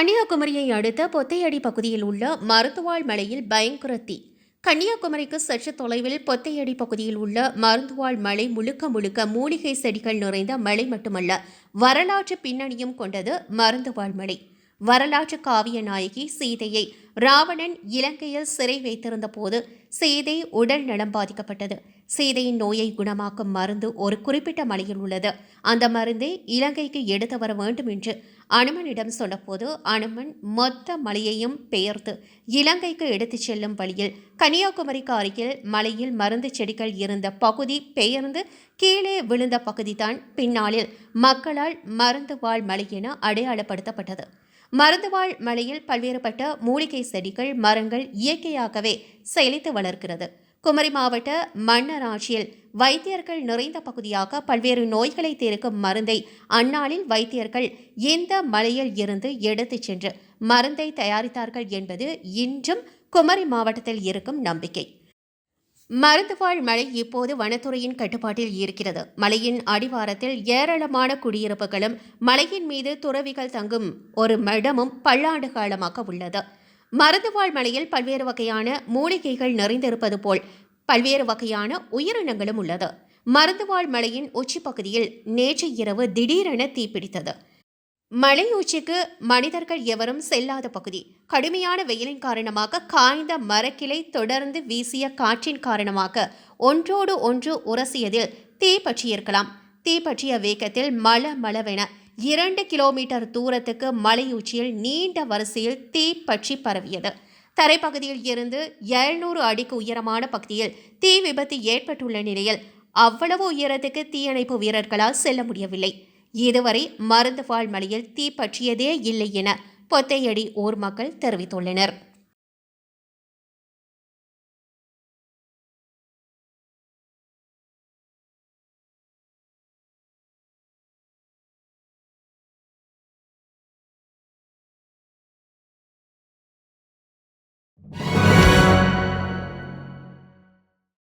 கன்னியாகுமரியை அடுத்த பொத்தையடி பகுதியில் உள்ள மருத்துவாள் மலையில் பயங்கர தீ. கன்னியாகுமரிக்கு சற்று தொலைவில் பொத்தையடி பகுதியில் உள்ள மருந்துவாள் மலை முழுக்க முழுக்க மூலிகை செடிகள் நிறைந்த மலை மட்டுமல்ல வரலாற்று பின்னணியும் கொண்டது மருந்துவாள் மலை. வரலாற்று காவிய நாயகி சீதையை ராவணன் இலங்கையில் சிறை வைத்திருந்த போது சீதை உடல் நலம் பாதிக்கப்பட்டது. சீதையின் நோயை குணமாக்கும் மருந்து ஒரு குறிப்பிட்ட மலையில் உள்ளது. அந்த மருந்தை இலங்கைக்கு எடுத்து வர வேண்டும் என்று அனுமனிடம் சொன்னபோது அனுமன் மொத்த மலையையும் பெயர்த்து இலங்கைக்கு எடுத்துச் செல்லும் வழியில் கன்னியாகுமரிக்கு அருகில் மலையில் மருந்து செடிகள் இருந்த பகுதி பெயர்ந்து கீழே விழுந்த பகுதிதான் பின்னாளில் மக்களால் மருந்து வாழ் மலை என அடையாளப்படுத்தப்பட்டது. மருந்துவாழ் மலையில் பல்வேறுபட்ட மூலிகை செடிகள் மரங்கள் இயற்கையாகவே செழித்து வளர்க்கிறது குமரி மாவட்ட மன்னராட்சியில் வைத்தியர்கள் நிறைந்த பகுதியாக பல்வேறு நோய்களை தீர்க்கும் மருந்தை அந்நாளில் வைத்தியர்கள் இந்த மலையில் இருந்து எடுத்துச் சென்று மருந்தை தயாரித்தார்கள் என்பது இன்றும் குமரி மாவட்டத்தில் இருக்கும் நம்பிக்கை. மருத்துவாழ் மலை இப்போது வனத்துறையின் கட்டுப்பாட்டில் இருக்கிறது. மலையின் அடிவாரத்தில் ஏராளமான குடியிருப்புகளும் மலையின் மீது துறவிகள் தங்கும் ஒரு மடமும் பல்லாண்டு காலமாக உள்ளது. மருந்துவாழ் மலையில் பல்வேறு வகையான மூலிகைகள் நிறைந்திருப்பது போல் பல்வேறு வகையான உயிரினங்களும் உள்ளது. மருந்துவாழ் மலையின் உச்சிப்பகுதியில் நேற்று இரவு திடீரென தீப்பிடித்தது. மலை உச்சிக்கு மனிதர்கள் எவரும் செல்லாத பகுதி. கடுமையான வெயிலின் காரணமாக காய்ந்த மரக்கிளை தொடர்ந்து வீசிய காற்றின் காரணமாக ஒன்றோடு ஒன்று உரசியதில் தீ பற்றியிருக்கலாம் தீ பற்றிய வேகத்தில் மல மளவென இரண்டு கிலோமீட்டர் தூரத்துக்கு மலையூச்சியில் நீண்ட வரிசையில் தீ பற்றி பரவியது. தரைப்பகுதியில் இருந்து எழுநூறு அடிக்கு உயரமான பகுதியில் தீ விபத்து ஏற்பட்டுள்ள நிலையில் அவ்வளவு உயரத்துக்கு தீயணைப்பு வீரர்களால் செல்ல முடியவில்லை. இதுவரை மருந்துவாழ் மலையில் தீ பற்றியதே இல்லை என பொத்தையடி ஊர் மக்கள் தெரிவித்துள்ளனர்.